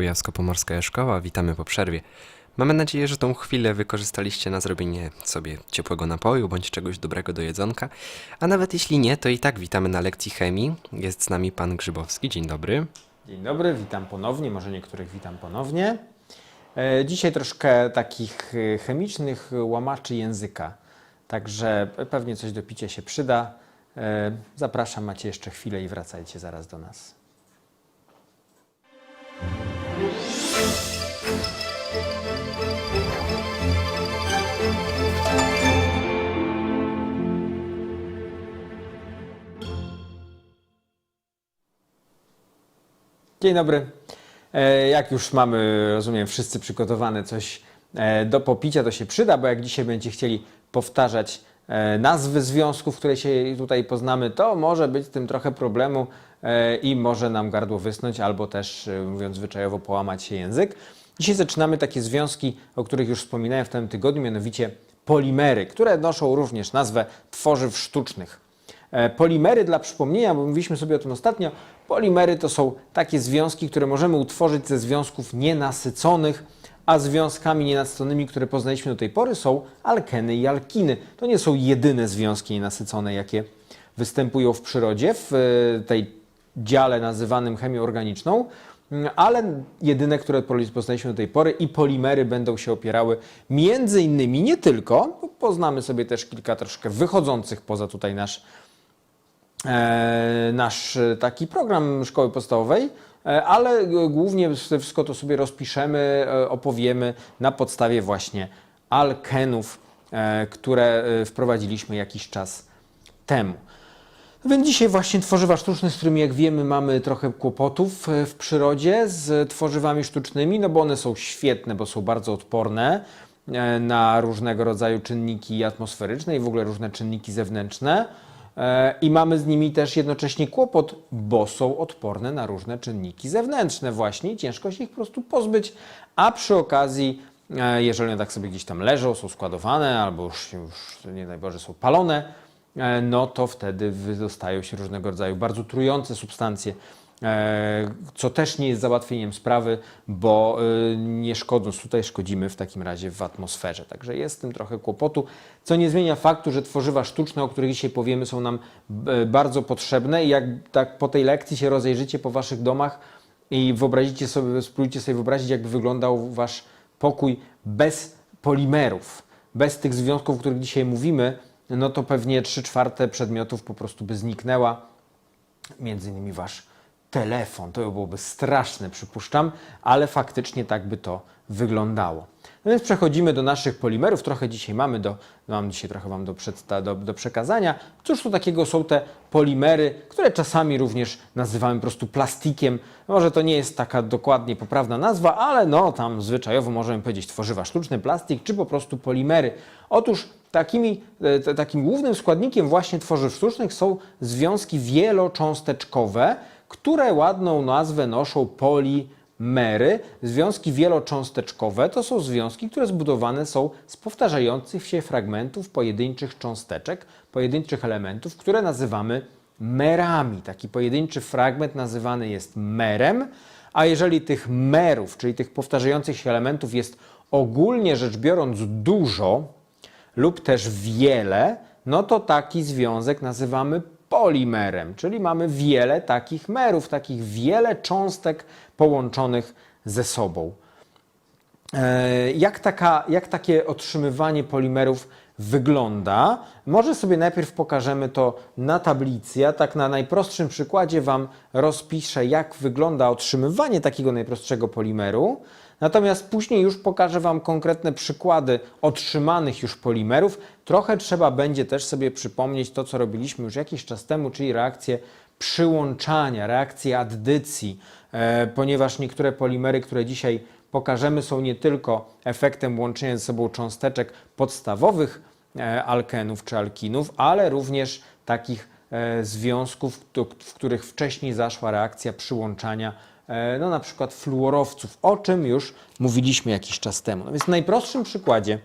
Kujawsko-Pomorska Szkoła, witamy po przerwie. Mamy nadzieję, że tą chwilę wykorzystaliście na zrobienie sobie ciepłego napoju bądź czegoś dobrego do jedzonka. A nawet jeśli nie, to i tak witamy na lekcji chemii. Jest z nami pan Grzybowski. Dzień dobry. Dzień dobry, witam ponownie, może niektórych witam ponownie. E, Dzisiaj troszkę takich e, chemicznych łamaczy języka, także pewnie coś do picia się przyda. E, Zapraszam, macie jeszcze chwilę i wracajcie zaraz do nas. Dzień dobry. E, Jak już mamy, rozumiem, wszyscy przygotowane coś e, do popicia, to się przyda, bo jak dzisiaj będziecie chcieli powtarzać e, nazwy związków, które się tutaj poznamy, to może być z tym trochę problemu i może nam gardło wysnąć, albo też, mówiąc zwyczajowo, połamać się język. Dzisiaj zaczynamy takie związki, o których już wspominałem w tym tygodniu, mianowicie polimery, które noszą również nazwę tworzyw sztucznych. E, Polimery, dla przypomnienia, bo mówiliśmy sobie o tym ostatnio, polimery to są takie związki, które możemy utworzyć ze związków nienasyconych, a związkami nienasyconymi, które poznaliśmy do tej pory są alkeny i alkiny. To nie są jedyne związki nienasycone, jakie występują w przyrodzie, w e, tej dziale nazywanym chemią organiczną, mm, ale jedyne, które poznaliśmy do tej pory i polimery będą się opierały między innymi, nie tylko, poznamy sobie też kilka troszkę wychodzących poza tutaj nasz nasz e, taki program szkoły podstawowej, e, ale głównie wszystko to sobie rozpiszemy, e, opowiemy na podstawie właśnie alkenów, e, które e, wprowadziliśmy jakiś czas temu. Więc dzisiaj właśnie tworzywa sztuczne, z którymi jak wiemy mamy trochę kłopotów e, w przyrodzie z tworzywami sztucznymi, no bo one są świetne, bo są bardzo odporne e, na różnego rodzaju czynniki atmosferyczne i w ogóle różne czynniki zewnętrzne. E, I mamy z nimi też jednocześnie kłopot, bo są odporne na różne czynniki zewnętrzne. Właśnie ciężko się ich po prostu pozbyć, a przy okazji, e, jeżeli one tak sobie gdzieś tam leżą, są składowane albo już, już nie daj Boże są palone, e, no to wtedy wydostają się różnego rodzaju bardzo trujące substancje, co też nie jest załatwieniem sprawy, bo e, nie szkodząc tutaj szkodzimy w takim razie w atmosferze. Także jest z tym trochę kłopotu, co nie zmienia faktu, że tworzywa sztuczne, o których dzisiaj powiemy, są nam e, bardzo potrzebne i jak tak po tej lekcji się rozejrzycie po waszych domach i wyobrazicie sobie, spróbujcie sobie wyobrazić, jakby wyglądał wasz pokój bez polimerów, bez tych związków, o których dzisiaj mówimy, no to pewnie 3 czwarte przedmiotów po prostu by zniknęła między innymi wasz telefon. To byłoby straszne, przypuszczam, ale faktycznie tak by to wyglądało. No więc przechodzimy do naszych polimerów. Trochę dzisiaj mamy do, mam dzisiaj trochę Wam do, przedsta- do, do przekazania. Cóż to takiego są te polimery, które czasami również nazywamy po prostu plastikiem. Może to nie jest taka dokładnie poprawna nazwa, ale no tam zwyczajowo możemy powiedzieć tworzywa sztuczne, plastik, czy po prostu polimery. Otóż takimi, e, takim głównym składnikiem właśnie tworzyw sztucznych są związki wielocząsteczkowe, które ładną nazwę noszą polimery. Związki wielocząsteczkowe to są związki, które zbudowane są z powtarzających się fragmentów pojedynczych cząsteczek, pojedynczych elementów, które nazywamy merami. Taki pojedynczy fragment nazywany jest merem, a jeżeli tych merów, czyli tych powtarzających się elementów jest ogólnie rzecz biorąc dużo, lub też wiele, no to taki związek nazywamy polimerem, czyli mamy wiele takich merów, takich wiele cząstek połączonych ze sobą. E, Jak, taka, jak takie otrzymywanie polimerów wygląda? Może sobie najpierw pokażemy to na tablicy. Ja tak na najprostszym przykładzie Wam rozpiszę, jak wygląda otrzymywanie takiego najprostszego polimeru. Natomiast później już pokażę Wam konkretne przykłady otrzymanych już polimerów. Trochę trzeba będzie też sobie przypomnieć to, co robiliśmy już jakiś czas temu, czyli reakcję przyłączania, reakcję addycji, e, ponieważ niektóre polimery, które dzisiaj pokażemy, są nie tylko efektem łączenia ze sobą cząsteczek podstawowych alkenów czy alkinów, ale również takich e, związków, w których wcześniej zaszła reakcja przyłączania, e, no na przykład fluorowców, o czym już mówiliśmy jakiś czas temu. No więc na najprostszym przykładzie,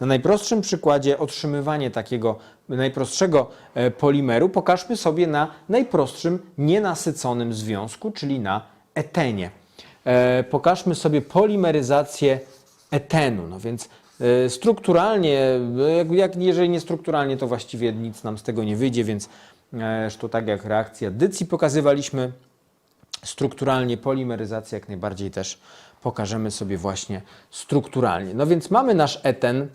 na najprostszym przykładzie otrzymywanie takiego najprostszego e, polimeru pokażmy sobie na najprostszym nienasyconym związku, czyli na etenie. e, pokażmy sobie polimeryzację etenu. No więc e, strukturalnie, e, jak, jak, jeżeli nie strukturalnie, to właściwie nic nam z tego nie wyjdzie, więc e, to tak jak reakcja addycji pokazywaliśmy, strukturalnie polimeryzację jak najbardziej też pokażemy sobie właśnie strukturalnie. No więc mamy nasz eten,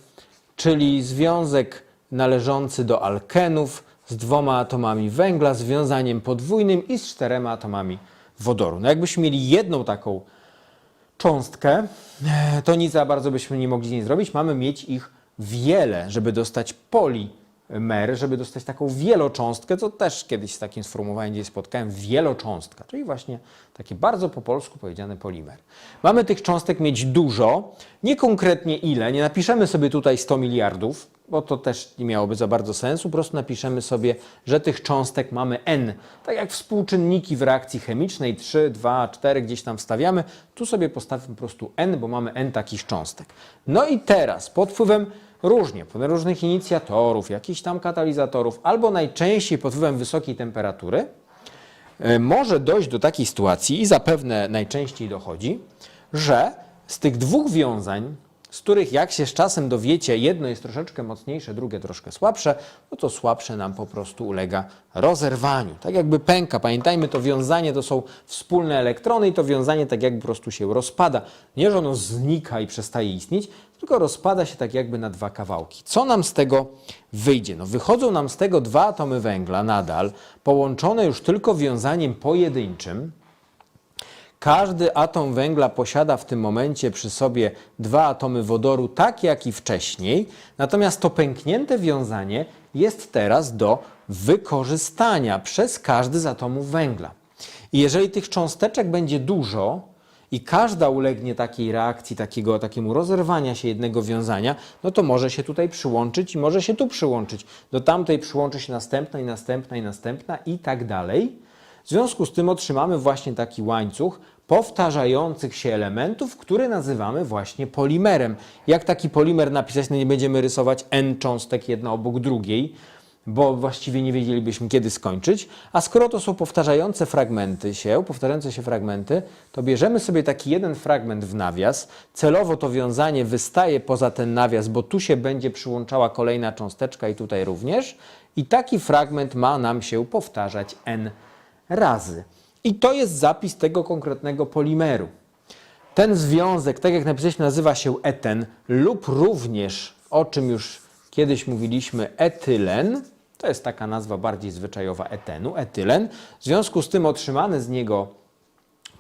czyli związek należący do alkenów z dwoma atomami węgla, związaniem podwójnym i z czterema atomami wodoru. No jakbyśmy mieli jedną taką cząstkę, e, to nic za bardzo byśmy nie mogli z niej zrobić. Mamy mieć ich wiele, żeby dostać polimer, żeby dostać taką wielocząstkę, co też kiedyś z takim sformułowaniem gdzieś spotkałem, wielocząstka, czyli właśnie taki bardzo po polsku powiedziany polimer. Mamy tych cząstek mieć dużo, nie konkretnie ile, nie napiszemy sobie tutaj 100 miliardów, bo to też nie miałoby za bardzo sensu, po prostu napiszemy sobie, że tych cząstek mamy n. Tak jak współczynniki w reakcji chemicznej 3, 2, 4 gdzieś tam wstawiamy, tu sobie postawimy po prostu n, bo mamy n takich cząstek. No i teraz pod wpływem różnie, pod różnych inicjatorów, jakichś tam katalizatorów, albo najczęściej pod wpływem wysokiej temperatury, e, może dojść do takiej sytuacji i zapewne najczęściej dochodzi, że z tych dwóch wiązań, z których jak się z czasem dowiecie, jedno jest troszeczkę mocniejsze, drugie troszkę słabsze, no to słabsze nam po prostu ulega rozerwaniu. Tak jakby pęka. Pamiętajmy, to wiązanie to są wspólne elektrony i to wiązanie tak jakby po prostu się rozpada. Nie, że ono znika i przestaje istnieć, tylko rozpada się tak jakby na dwa kawałki. Co nam z tego wyjdzie? No wychodzą nam z tego dwa atomy węgla nadal, połączone już tylko wiązaniem pojedynczym, każdy atom węgla posiada w tym momencie przy sobie dwa atomy wodoru, tak jak i wcześniej, natomiast to pęknięte wiązanie jest teraz do wykorzystania przez każdy z atomów węgla. I jeżeli tych cząsteczek będzie dużo i każda ulegnie takiej reakcji, takiego, takiemu rozerwania się jednego wiązania, no to może się tutaj przyłączyć i może się tu przyłączyć. Do tamtej przyłączy się następna i następna i następna i tak dalej. W związku z tym otrzymamy właśnie taki łańcuch powtarzających się elementów, który nazywamy właśnie polimerem. Jak taki polimer napisać, no nie będziemy rysować n cząstek jedna obok drugiej, bo właściwie nie wiedzielibyśmy kiedy skończyć. A skoro to są powtarzające fragmenty się, powtarzające się fragmenty, to bierzemy sobie taki jeden fragment w nawias. Celowo to wiązanie wystaje poza ten nawias, bo tu się będzie przyłączała kolejna cząsteczka i tutaj również. I taki fragment ma nam się powtarzać n razy. I to jest zapis tego konkretnego polimeru. Ten związek, tak jak napisaliśmy, nazywa się eten lub również, o czym już kiedyś mówiliśmy, etylen. To jest taka nazwa bardziej zwyczajowa etenu, etylen. W związku z tym otrzymany z niego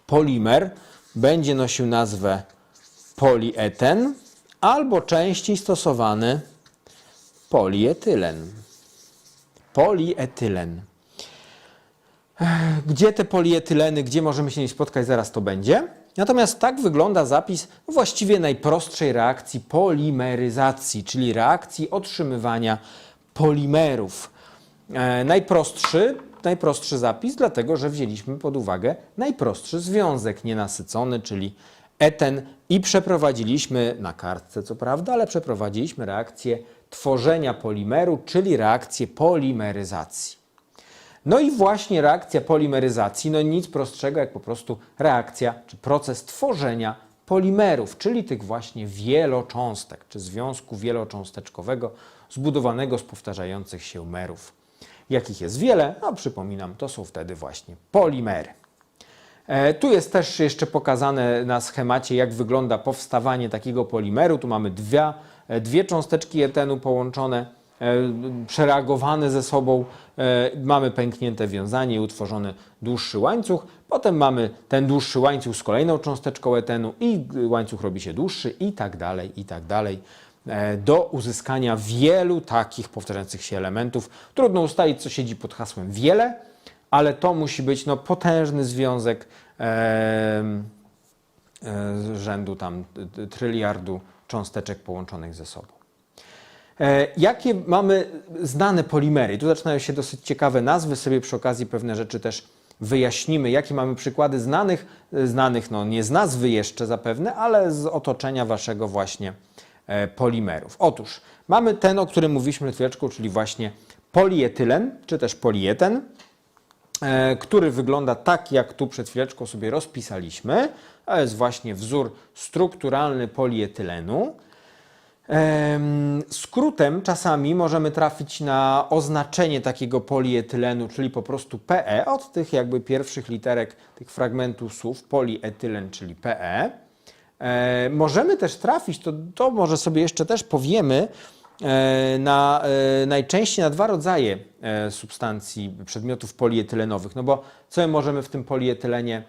polimer będzie nosił nazwę polieten albo częściej stosowany polietylen. Polietylen. Gdzie te polietyleny, gdzie możemy się nie spotkać, zaraz to będzie. Natomiast tak wygląda zapis właściwie najprostszej reakcji polimeryzacji, czyli reakcji otrzymywania polimerów. E, najprostszy, najprostszy zapis, dlatego że wzięliśmy pod uwagę najprostszy związek nienasycony, czyli eten i przeprowadziliśmy na kartce, co prawda, ale przeprowadziliśmy reakcję tworzenia polimeru, czyli reakcję polimeryzacji. No i właśnie reakcja polimeryzacji, no nic prostszego jak po prostu reakcja czy proces tworzenia polimerów, czyli tych właśnie wielocząstek, czy związku wielocząsteczkowego zbudowanego z powtarzających się merów. Jakich jest wiele, no przypominam, to są wtedy właśnie polimery. E, Tu jest też jeszcze pokazane na schemacie, jak wygląda powstawanie takiego polimeru. Tu mamy dwie, dwie cząsteczki etenu połączone, e, przereagowane ze sobą. E, Mamy pęknięte wiązanie utworzony dłuższy łańcuch. Potem mamy ten dłuższy łańcuch z kolejną cząsteczką etenu i łańcuch robi się dłuższy i tak dalej, i tak dalej. E, Do uzyskania wielu takich powtarzających się elementów. Trudno ustalić, co siedzi pod hasłem wiele, ale to musi być no, potężny związek e, z rzędu tam tryliardu cząsteczek połączonych ze sobą. E, Jakie mamy znane polimery? Tu zaczynają się dosyć ciekawe nazwy, sobie przy okazji pewne rzeczy też wyjaśnimy. Jakie mamy przykłady znanych, e, znanych no nie z nazwy jeszcze zapewne, ale z otoczenia waszego właśnie e, polimerów. Otóż mamy ten, o którym mówiliśmy chwileczką, czyli właśnie polietylen, czy też polieten. który wygląda tak, jak tu przed chwileczką sobie rozpisaliśmy. To jest właśnie wzór strukturalny polietylenu. Em, Skrótem czasami możemy trafić na oznaczenie takiego polietylenu, czyli po prostu PE, od tych jakby pierwszych literek tych fragmentów słów polietylen, czyli PE. E, możemy też trafić, to, to może sobie jeszcze też powiemy, e, na, e, najczęściej na dwa rodzaje substancji, przedmiotów polietylenowych. No bo co my możemy w tym polietylenie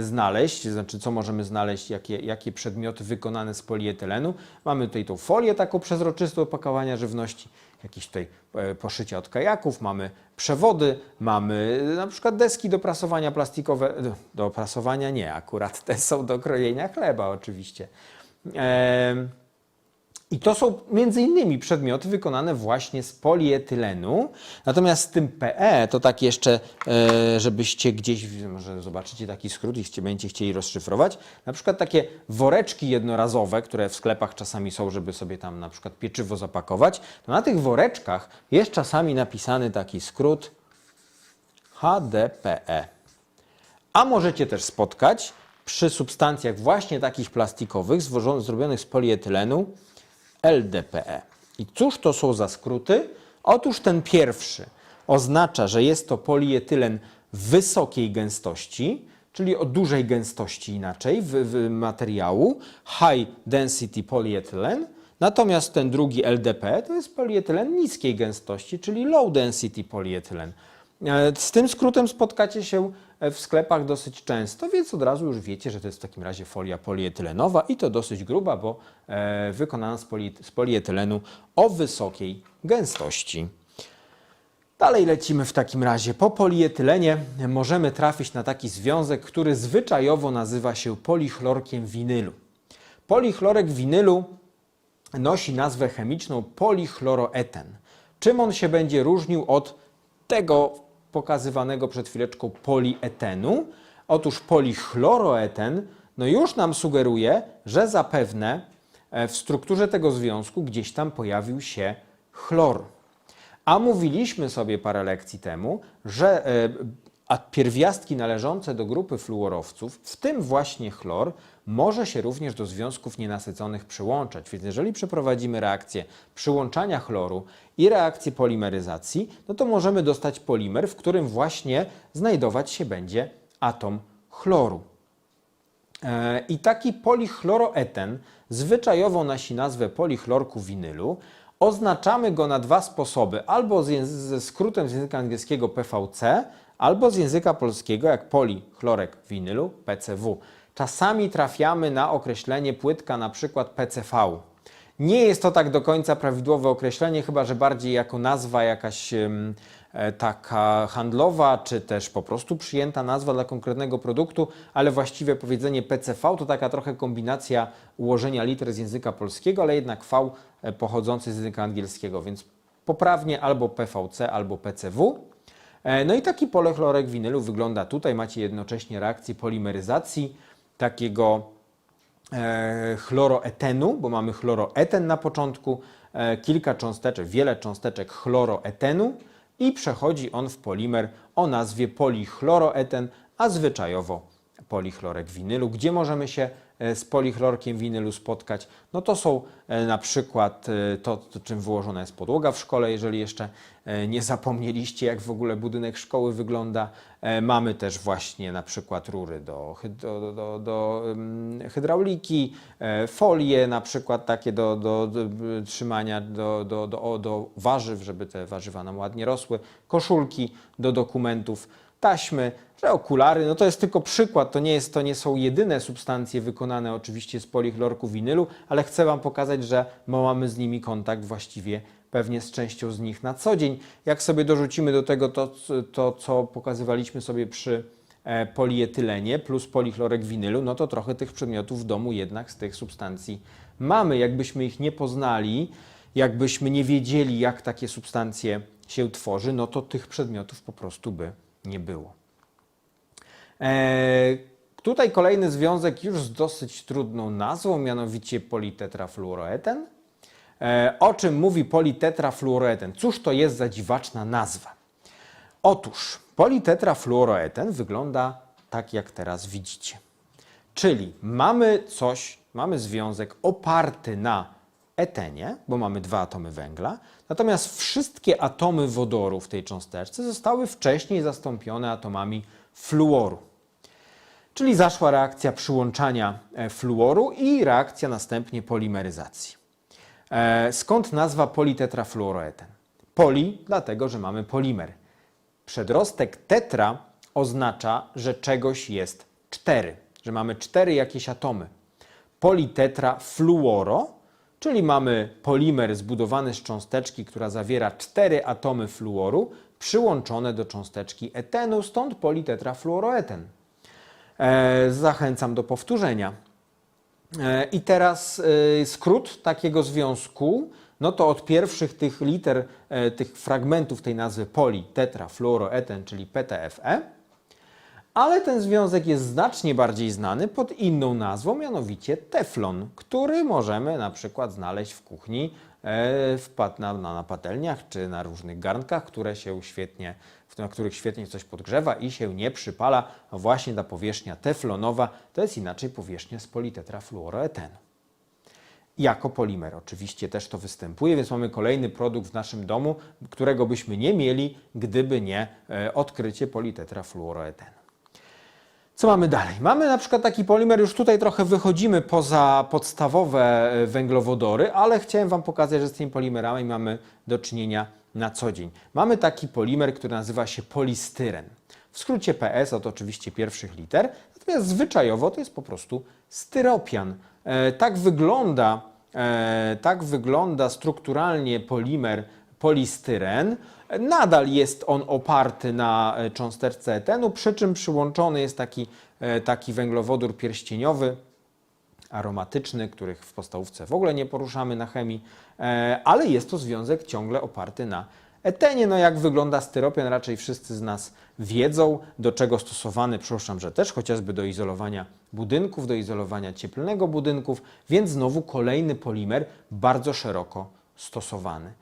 znaleźć, znaczy co możemy znaleźć, jakie, jakie przedmioty wykonane z polietylenu. Mamy tutaj tą folię taką przezroczystą opakowania żywności, jakieś tutaj e, poszycia od kajaków, mamy przewody, mamy e, na przykład deski do prasowania plastikowe, do, prasowania nie, akurat te są do krojenia chleba oczywiście. Em, i to są między innymi przedmioty wykonane właśnie z polietylenu. Natomiast z tym PE to tak jeszcze, e, żebyście gdzieś, może zobaczycie taki skrót i będziecie chcieli rozszyfrować. Na przykład takie woreczki jednorazowe, które w sklepach czasami są, żeby sobie tam na przykład pieczywo zapakować. To na tych woreczkach jest czasami napisany taki skrót HDPE. A możecie też spotkać przy substancjach właśnie takich plastikowych, zrobionych z polietylenu, LDPE. I cóż to są za skróty? Otóż ten pierwszy oznacza, że jest to polietylen wysokiej gęstości, czyli o dużej gęstości inaczej w, w materiału, high density polyethylene. Natomiast ten drugi LDPE to jest polietylen niskiej gęstości, czyli low density polyethylene. E, Z tym skrótem spotkacie się e, w sklepach dosyć często, więc od razu już wiecie, że to jest w takim razie folia polietylenowa i to dosyć gruba, bo e, wykonana z, poli, z polietylenu o wysokiej gęstości. Dalej lecimy w takim razie. Po polietylenie możemy trafić na taki związek, który zwyczajowo nazywa się polichlorkiem winylu. Polichlorek winylu nosi nazwę chemiczną polichloroeten. Czym on się będzie różnił od tego pokazywanego przed chwileczką polietenu? Otóż polichloroeten no już nam sugeruje, że zapewne e, w strukturze tego związku gdzieś tam pojawił się chlor. A mówiliśmy sobie parę lekcji temu, że e, a pierwiastki należące do grupy fluorowców, w tym właśnie chlor, może się również do związków nienasyconych przyłączać. Więc jeżeli przeprowadzimy reakcję przyłączania chloru i reakcję polimeryzacji, no to możemy dostać polimer, w którym właśnie znajdować się będzie atom chloru. E, I taki polichloroeten zwyczajowo nosi nazwę polichlorku winylu. Oznaczamy go na dwa sposoby, albo ze skrótem z języka angielskiego PVC, albo z języka polskiego jak polichlorek winylu PCW. Czasami trafiamy na określenie płytka na przykład PCV. Nie jest to tak do końca prawidłowe określenie, chyba że bardziej jako nazwa jakaś e, taka handlowa, czy też po prostu przyjęta nazwa dla konkretnego produktu, ale właściwie powiedzenie PCV to taka trochę kombinacja ułożenia liter z języka polskiego, ale jednak V e, pochodzący z języka angielskiego, więc poprawnie albo PVC, albo PCW. E, No i taki polechlorek winylu wygląda tutaj. Macie jednocześnie reakcję polimeryzacji takiego e, chloroetenu, bo mamy chloroeten na początku, e, kilka cząsteczek, wiele cząsteczek chloroetenu i przechodzi on w polimer o nazwie polichloroeten, a zwyczajowo polichlorek winylu. Gdzie możemy się z polichlorkiem winylu spotkać? No to są e, na przykład e, to, czym wyłożona jest podłoga w szkole, jeżeli jeszcze e, nie zapomnieliście, jak w ogóle budynek szkoły wygląda. E, Mamy też właśnie na przykład rury do, do, do, do, hydrauliki, e, folie na przykład takie do, do, do trzymania do, do, do, do warzyw, żeby te warzywa nam ładnie rosły, koszulki do dokumentów, taśmy, że okulary, no to jest tylko przykład, to nie, jest, to nie są jedyne substancje wykonane oczywiście z polichlorku winylu, ale chcę Wam pokazać, że mamy z nimi kontakt właściwie pewnie z częścią z nich na co dzień. Jak sobie dorzucimy do tego to, to co pokazywaliśmy sobie przy e, polietylenie plus polichlorek winylu, no to trochę tych przedmiotów w domu jednak z tych substancji mamy. Jakbyśmy ich nie poznali, jakbyśmy nie wiedzieli, jak takie substancje się tworzy, no to tych przedmiotów po prostu by nie było. E, tutaj kolejny związek już z dosyć trudną nazwą, mianowicie politetrafluoroeten. E, o czym mówi politetrafluoroeten? Cóż to jest za dziwaczna nazwa? Otóż politetrafluoroeten wygląda tak, jak teraz widzicie. Czyli mamy coś, mamy związek oparty na etenie, bo mamy dwa atomy węgla, natomiast wszystkie atomy wodoru w tej cząsteczce zostały wcześniej zastąpione atomami fluoru. Czyli zaszła reakcja przyłączania e, fluoru i reakcja następnie polimeryzacji. E, Skąd nazwa politetrafluoroeten? Poli, dlatego że mamy polimer. Przedrostek tetra oznacza, że czegoś jest cztery, że mamy cztery jakieś atomy. Politetrafluoro, czyli mamy polimer zbudowany z cząsteczki, która zawiera cztery atomy fluoru, przyłączone do cząsteczki etenu, stąd politetrafluoroeten. E, zachęcam do powtórzenia. E, I teraz e, skrót takiego związku, no to od pierwszych tych liter, tych fragmentów tej nazwy poli, czyli PTFE, ale ten związek jest znacznie bardziej znany pod inną nazwą, mianowicie teflon, który możemy na przykład znaleźć w kuchni, e, na, na, patelniach czy na różnych garnkach, które się świetnie, na których świetnie coś podgrzewa i się nie przypala. A właśnie ta powierzchnia teflonowa to jest inaczej powierzchnia z politetrafluoroetenu jako polimer. Oczywiście też to występuje, więc mamy kolejny produkt w naszym domu, którego byśmy nie mieli, gdyby nie e, odkrycie politetrafluoroetenu. Co mamy dalej? Mamy na przykład taki polimer, już tutaj trochę wychodzimy poza podstawowe e, węglowodory, ale chciałem Wam pokazać, że z tymi polimerami mamy do czynienia na co dzień. Mamy taki polimer, który nazywa się polistyren. W skrócie PS od oczywiście pierwszych liter, natomiast zwyczajowo to jest po prostu styropian. E, tak wygląda, e, tak wygląda strukturalnie polimer polistyren. Nadal jest on oparty na e, cząsteczce etenu, przy czym przyłączony jest taki, e, taki węglowodór pierścieniowy, aromatyczny, których w podstawówce w ogóle nie poruszamy na chemii, e, ale jest to związek ciągle oparty na etenie. No jak wygląda styropian, raczej wszyscy z nas wiedzą, do czego stosowany, przypuszczam, że też chociażby do izolowania budynków, do izolowania cieplnego budynków, więc znowu kolejny polimer bardzo szeroko stosowany.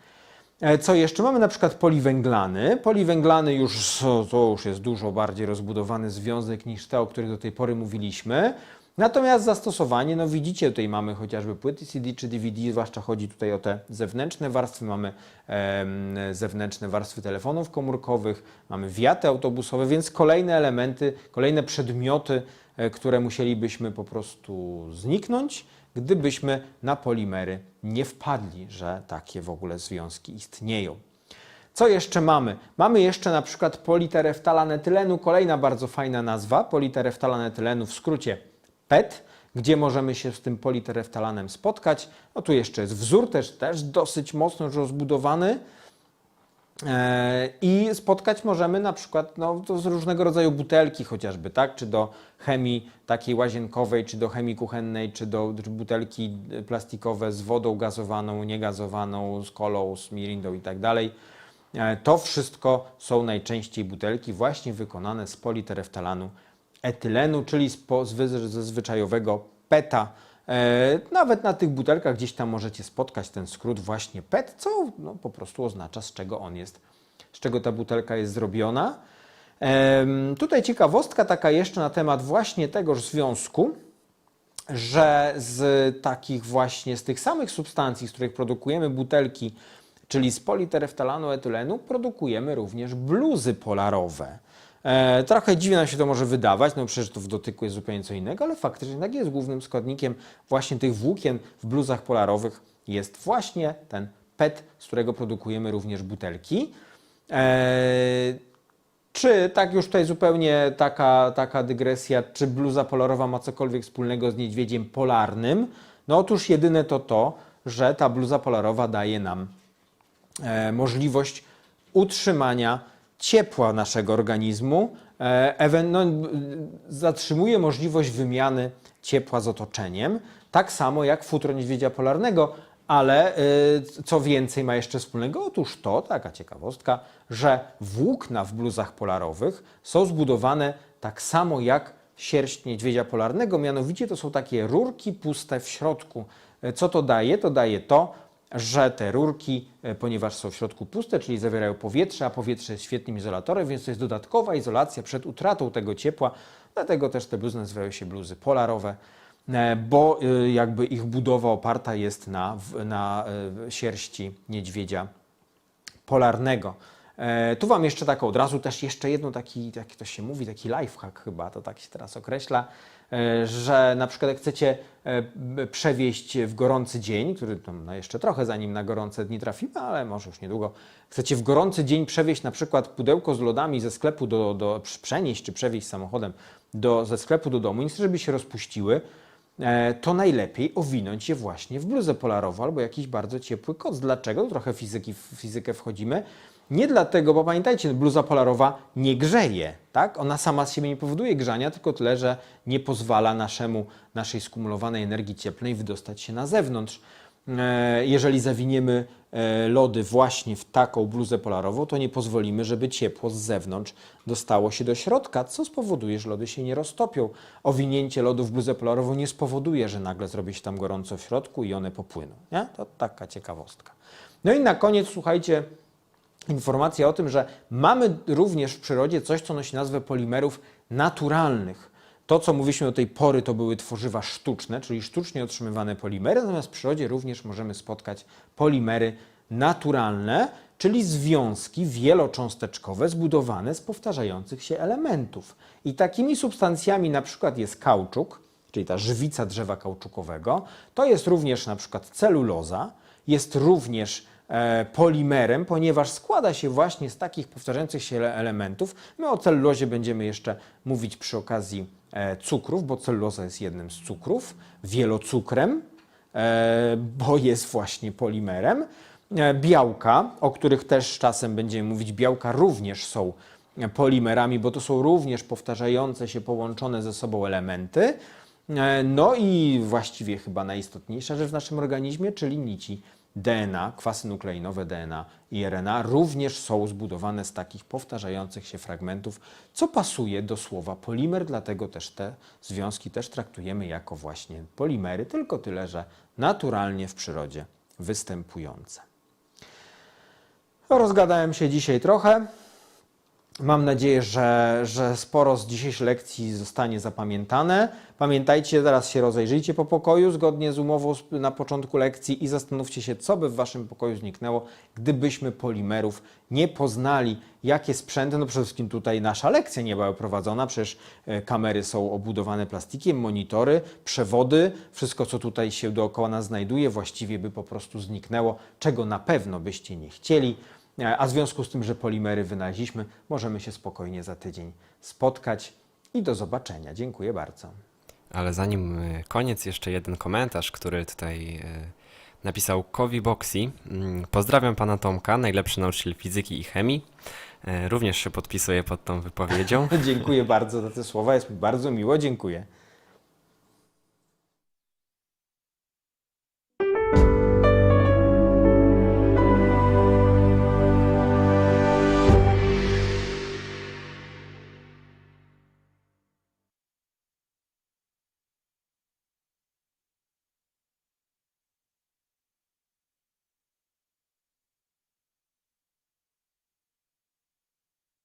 E, Co jeszcze? Mamy na przykład poliwęglany. Poliwęglany już to, już jest dużo bardziej rozbudowany związek niż te, o których do tej pory mówiliśmy. Natomiast zastosowanie, no widzicie, tutaj mamy chociażby płyty CD czy DVD, zwłaszcza chodzi tutaj o te zewnętrzne warstwy, mamy em, zewnętrzne warstwy telefonów komórkowych, mamy wiaty autobusowe, więc kolejne elementy, kolejne przedmioty, e, które musielibyśmy po prostu zniknąć, gdybyśmy na polimery nie wpadli, że takie w ogóle związki istnieją. Co jeszcze mamy? Mamy jeszcze na przykład politereftalaneetylenu, kolejna bardzo fajna nazwa, politereftalaneetylenu w skrócie PET, gdzie możemy się z tym politereftalanem spotkać. No tu jeszcze jest wzór też, też dosyć mocno rozbudowany. E, I spotkać możemy na przykład no, z różnego rodzaju butelki chociażby, tak? Czy do chemii takiej łazienkowej, czy do chemii kuchennej, czy do butelki plastikowe z wodą gazowaną, niegazowaną, z kolą, z mirindą i tak dalej. E, To wszystko są najczęściej butelki właśnie wykonane z politereftalanu etylenu, czyli z, ze zwyczajowego PETA. E, nawet na tych butelkach gdzieś tam możecie spotkać ten skrót właśnie PET, co no, po prostu oznacza z czego on jest, z czego ta butelka jest zrobiona. Tutaj ciekawostka taka jeszcze na temat właśnie tegoż związku, że z takich właśnie, z tych samych substancji, z których produkujemy butelki, czyli z politereftalanu etylenu, produkujemy również bluzy polarowe. E, trochę dziwnie nam się to może wydawać, no przecież to w dotyku jest zupełnie co innego, ale faktycznie tak jest. Głównym składnikiem właśnie tych włókien w bluzach polarowych jest właśnie ten PET, z którego produkujemy również butelki. E, czy, tak już tutaj zupełnie taka, taka dygresja, czy bluza polarowa ma cokolwiek wspólnego z niedźwiedziem polarnym? No otóż jedyne to to, że ta bluza polarowa daje nam e, możliwość utrzymania ciepła naszego organizmu, e, no, zatrzymuje możliwość wymiany ciepła z otoczeniem, tak samo jak futro niedźwiedzia polarnego, ale e, co więcej ma jeszcze wspólnego? Otóż to, taka ciekawostka, że włókna w bluzach polarowych są zbudowane tak samo jak sierść niedźwiedzia polarnego, mianowicie to są takie rurki puste w środku. E, Co to daje? To daje to, że te rurki, e, ponieważ są w środku puste, czyli zawierają powietrze, a powietrze jest świetnym izolatorem, więc to jest dodatkowa izolacja przed utratą tego ciepła. Dlatego też te bluzy nazywają się bluzy polarowe, e, bo e, jakby ich budowa oparta jest na, na sierści niedźwiedzia polarnego. Tu Wam jeszcze taką od razu też jeszcze jedno taki, jak to się mówi, taki lifehack chyba, to tak się teraz określa, że na przykład jak chcecie e, przewieźć w gorący dzień, który tam na jeszcze trochę zanim na gorące dni trafimy, ale może już niedługo, chcecie w gorący dzień przewieźć na przykład pudełko z lodami ze sklepu do, do przenieść czy przewieźć samochodem do, ze sklepu do domu chcecie, żeby się rozpuściły, e, to najlepiej owinąć je właśnie w bluzę polarową albo jakiś bardzo ciepły koc. Dlaczego? Trochę fizyki, w fizykę wchodzimy. Nie dlatego, bo pamiętajcie, bluza polarowa nie grzeje, tak? Ona sama z siebie nie powoduje grzania, tylko tyle, że nie pozwala naszemu, naszej skumulowanej energii cieplnej wydostać się na zewnątrz. E, Jeżeli zawiniemy e, lody właśnie w taką bluzę polarową, to nie pozwolimy, żeby ciepło z zewnątrz dostało się do środka, co spowoduje, że lody się nie roztopią. Owinięcie lodu w bluzę polarową nie spowoduje, że nagle zrobi się tam gorąco w środku i one popłyną. Nie? To taka ciekawostka. No i na koniec, słuchajcie, informacja o tym, że mamy również w przyrodzie coś, co nosi nazwę polimerów naturalnych. To, co mówiliśmy do tej pory, to były tworzywa sztuczne, czyli sztucznie otrzymywane polimery, natomiast w przyrodzie również możemy spotkać polimery naturalne, czyli związki wielocząsteczkowe zbudowane z powtarzających się elementów. I takimi substancjami na przykład jest kauczuk, czyli ta żywica drzewa kauczukowego, to jest również na przykład celuloza, jest również polimerem, ponieważ składa się właśnie z takich powtarzających się ele- elementów. My o celulozie będziemy jeszcze mówić przy okazji e, cukrów, bo celuloza jest jednym z cukrów, wielocukrem, e, bo jest właśnie polimerem. E, Białka, o których też czasem będziemy mówić, białka również są e, polimerami, bo to są również powtarzające się, połączone ze sobą elementy. E, No i właściwie chyba najistotniejsza rzecz w naszym organizmie, czyli nici DNA, kwasy nukleinowe DNA i RNA również są zbudowane z takich powtarzających się fragmentów, co pasuje do słowa polimer, dlatego też te związki też traktujemy jako właśnie polimery, tylko tyle, że naturalnie w przyrodzie występujące. Rozgadałem się dzisiaj trochę. Mam nadzieję, że, że sporo z dzisiejszej lekcji zostanie zapamiętane. Pamiętajcie, teraz się rozejrzyjcie po pokoju zgodnie z umową na początku lekcji i zastanówcie się, co by w Waszym pokoju zniknęło, gdybyśmy polimerów nie poznali. Jakie sprzęty, no przede wszystkim tutaj nasza lekcja nie była prowadzona, przecież e, kamery są obudowane plastikiem, monitory, przewody, wszystko co tutaj się dookoła nas znajduje właściwie by po prostu zniknęło, czego na pewno byście nie chcieli. E, A w związku z tym, że polimery wynaleźliśmy, możemy się spokojnie za tydzień spotkać i do zobaczenia. Dziękuję bardzo. Ale zanim y, koniec, jeszcze jeden komentarz, który tutaj y, napisał Kowi Boxy. Mm, Pozdrawiam pana Tomka, najlepszy nauczyciel fizyki i chemii. Również się podpisuję pod tą wypowiedzią. Dziękuję bardzo za te słowa, jest mi bardzo miło, dziękuję.